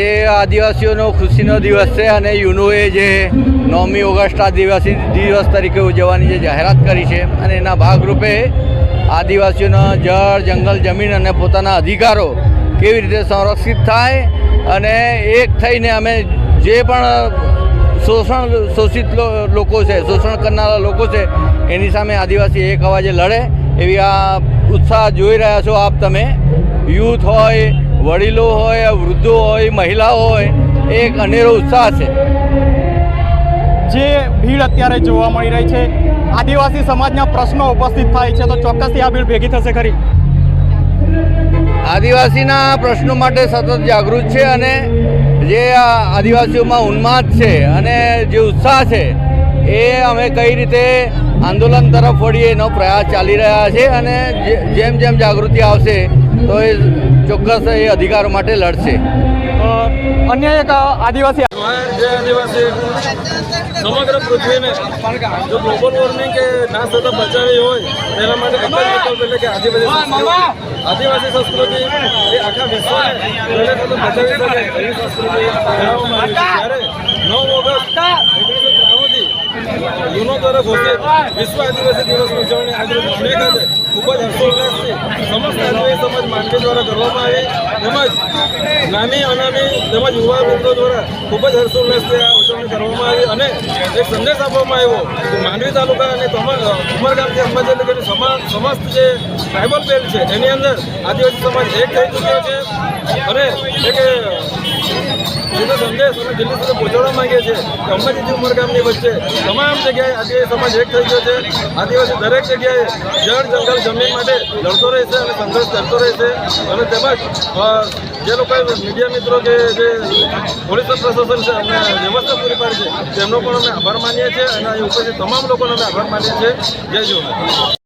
આજે આદિવાસીઓનો ખુશીનો દિવસ છે અને યુનોએ જે નવમી ઓગસ્ટ આદિવાસી દિવસ તરીકે ઉજવવાની જે જાહેરાત કરી છે અને એના ભાગરૂપે આદિવાસીઓના જળ, જંગલ, જમીન અને પોતાના અધિકારો કેવી રીતે સંરક્ષિત થાય અને એક થઈને અમે જે પણ શોષણ, શોષિત લોકો છે, શોષણ કરનારા લોકો છે, એની સામે આદિવાસી એક અવાજે લડે એવી આ ઉત્સાહ જોઈ રહ્યા છો આપ તમે. યુથ હોય વડીલો હોય વૃદ્ધો હોય મહિલાઓ હોય એક અનેરો ઉત્સાહ છે. જે ભીડ અત્યારે જોવા મળી રહી છે આદિવાસી સમાજના પ્રશ્નો ઉપસ્થિત થાય છે તો ચોક્કસથી આ ભીડ ભેગી થશે ખરી. આદિવાસીના પ્રશ્નો માટે સતત જાગૃત છે અને જે આદિવાસીઓમાં ઉન્માદ છે અને જે ઉત્સાહ છે એ અમે કઈ રીતે આંદોલન તરફ વળીએ એનો પ્રયાસ ચાલી રહ્યા છે અને જે- જેમ જેમ જાગૃતિ આવશે તો એ ચોક્કસ એ અધિકારો માટે લડશે. અન્ય એક આદિવાસી જે આદિવાસી સમગ્ર પૃથ્વીને જો ગ્લોબલ વોર્મિંગ કે નાશ થતા બચાવી હોય તેના માટે એક જ વિકલ્પ એટલે કે આદિવાસી આદિવાસી સંસ્કૃતિ એ આખા વિશ્વને પહેલે બચાવી શકે એવી સંસ્કૃતિ આવી ત્યારે નવ ઓગસ્ટ ઓગણીસો ત્રાણુંથી યુનો દ્વારા ઘોષિત વિશ્વ આદિવાસી દિવસની ઉજવણી આજે પુણે ખાતે ખૂબ જ હર્ષોલ્લાસ છે. સમસ્ત આદિવાસી સમાજ માંડવી દ્વારા કરવામાં આવી. તેમજ નાની અનામી તેમજ યુવા મિત્રો દ્વારા ખૂબ જ હર્ષોલ્લાસથી આ ઉજવણી કરવામાં આવી અને એક સંદેશ આપવામાં આવ્યો કે માંડવી તાલુકા અને ઉમરગામથી અંબાજી લગીની સમા, સમસ્ત જે ટ્રાઇબલ બેલ્ટ છે, એની અંદર આદિવાસી સમાજ એક થઈ ચૂક્યો છે. અને એક સંદેશ દિલ્હી સુધી પહોંચાડવા માંગીએ છીએ કે અંબાજીથી ઉમરગામની વચ્ચે, તમામ જગ્યાએ આદિવાસી સમાજ એક થઈ ગયો છે. આદિવાસી દરેક જગ્યાએ જળ જંગલ જમીન માટે લડતો રહેશે અને સંઘર્ષ કરતો રહેશે. અને તેમજ જે લોકો મીડિયા મિત્રો કે જે પોલીસ પ્રશાસન છે અમને વ્યવસ્થા પૂરી પાડશે છે, તેમનો પણ અમે આભાર માનીએ છીએ. અને અહીં ઉપરથી તમામ લોકોનો અમે આભાર માનીએ છીએ. જય જોહાર